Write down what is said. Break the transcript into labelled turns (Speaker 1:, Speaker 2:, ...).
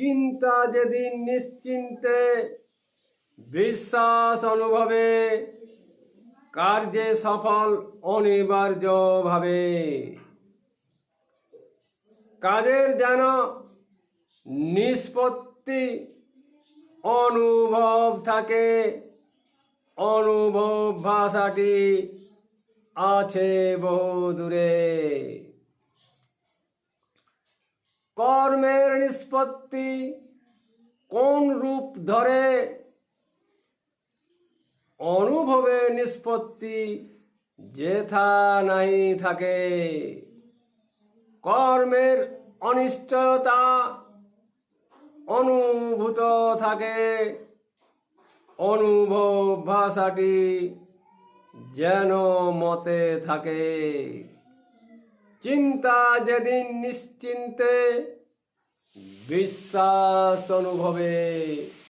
Speaker 1: চিন্তা যেদিন নিশ্চিন্তে, বিশ্বাস অনুভবে, কার্যে সফল অনিবার্য ভাবে। কাজের যেন নিষ্পত্তি অনুভব থাকে, অনুভব ভাষাটি আছে বহু দূরে কর্মের নিষ্পত্তি কোন রূপ ধরে? অনুভবের নিষ্পত্তি যেথা নাই থাকে। কর্মের অনিশ্চয়তা অনুভূত থাকে। অনুভব ভাষাটি যেন মতে থাকে। চিন্তা যেদিন নিশ্চিন্তে বিশ্বাস অনুভবে।